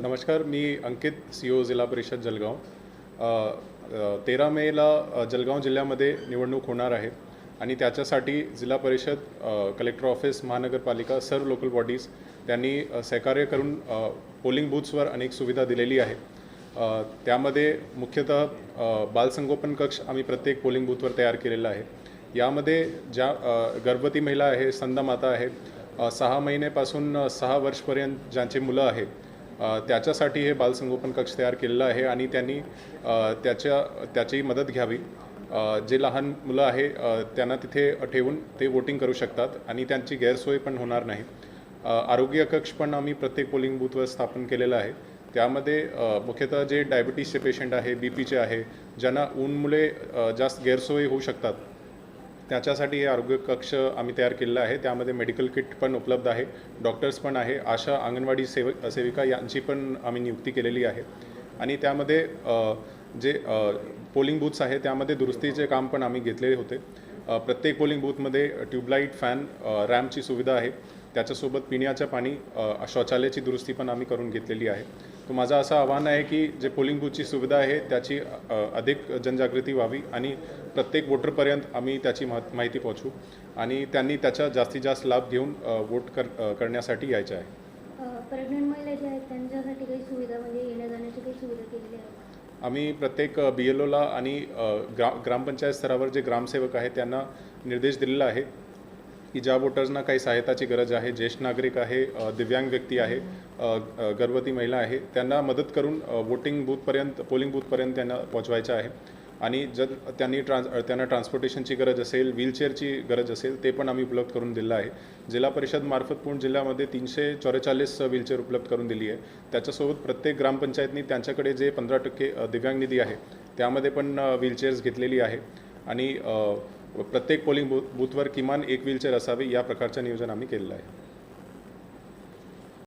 नमस्कार मी अंकित सी ओ जिल्हा परिषद जळगाव तेरा मेला जलगाव जिल्ह्यामध्ये निवडणूक होणार आहे आणि त्याच्यासाठी जिल्हा परिषद कलेक्टर ऑफिस महानगरपालिका सर्व लोकल बॉडीज त्यांनी सहकार्य करून पोलिंग बूथ्सवर अनेक सुविधा दिलेली आहे. त्यामध्ये मुख्यतः बालसंगोपन कक्ष आम्ही प्रत्येक पोलिंग बूथवर तयार केलेला आहे. यामध्ये ज्या गर्भवती महिला आहे स्तनमाता आहे सहा महिन्यापासून सहा वर्षपर्यंत ज्यांचे मुलं आहेत त्याच्यासाठी हे बालसंगोपन कक्ष तयार केलेलं आहे आणि त्यांनी त्याच्या त्याची मदत घ्यावी. जे लहान मुलं आहे त्यांना तिथे ठेवून ते वोटिंग करू शकतात आणि त्यांची गैरसोय पण होणार नाही. आरोग्य कक्ष पण आम्ही प्रत्येक पोलिंग बूथवर स्थापन केलेलं आहे. त्यामध्ये मुख्यतः जे डायबिटीसचे पेशंट आहे बी पीचे आहे ज्यांना ऊनमुळे जास्त गैरसोयी होऊ शकतात त्याच्यासाठी हे आरोग्य कक्ष आम्ही तयार केलेला आहे. त्यामध्ये मेडिकल किट पण उपलब्ध आहे. डॉक्टर्स पण आहे. आशा अंगणवाडी सेव सेविका यांची पण आम्ही नियुक्ती केलेली आहे. आणि त्यामध्ये जे पोलिंग बूथ्स आहे त्यामध्ये दुरुस्तीचे काम पण आम्ही घेतलेले होते. प्रत्येक पोलिंग बूथमध्ये ट्यूबलाईट फॅन रॅम्पची सुविधा आहे. त्याच्यासोबत पिण्याच्या पाणी शौचालयाची दुरुस्ती पण आम्ही करून घेतलेली आहे. तर माझं असं आव्हान आहे की जे पोलिंग बूथची सुविधा आहे त्याची अधिक जनजागृती व्हावी आणि प्रत्येक वोटरपर्यंत आम्ही त्याची मह माहिती पोहोचू आणि त्यांनी त्याचा जास्तीत जास्त लाभ घेऊन वोट कर करण्यासाठी यायचं आहे. प्रेग्नंट महिला ज्या आहेत त्यांच्यासाठी काही सुविधा म्हणजे येण्या जाण्याची काही सुविधा केलेली आहे आम्ही प्रत्येक बी एल ओला आणि ग्रा ग्रामपंचायत स्तरावर जे ग्रामसेवक आहेत त्यांना निर्देश दिलेला आहे. की ज्या वोटर्सना काही सहायताची गरज आहे ज्येष्ठ नागरिक आहे दिव्यांग व्यक्ती आहे गर्भवती महिला आहे त्यांना मदत करून वोटिंग बूथपर्यंत पोलिंग बूथपर्यंत त्यांना पोहोचवायचं आहे आणि जर त्यांनी ट्रान्स त्यांना ट्रान्सपोर्टेशनची गरज असेल व्हीलचेअरची गरज असेल ते पण आम्ही उपलब्ध करून दिलं आहे. जिल्हा परिषद मार्फत पूर्ण जिल्ह्यामध्ये तीनशे चौवेचाळीस व्हीलचेअर उपलब्ध करून दिली आहे. त्याच्यासोबत प्रत्येक ग्रामपंचायतनी त्यांच्याकडे जे पंधरा टक्के दिव्यांग निधी आहे त्यामध्ये पण व्हीलचेअर्स घेतलेली आहे. आणि प्रत्येक पोलिंग बूथवर किमान एक व्हीलचेअर असावी या प्रकारचं नियोजन आम्ही केलेलं आहे.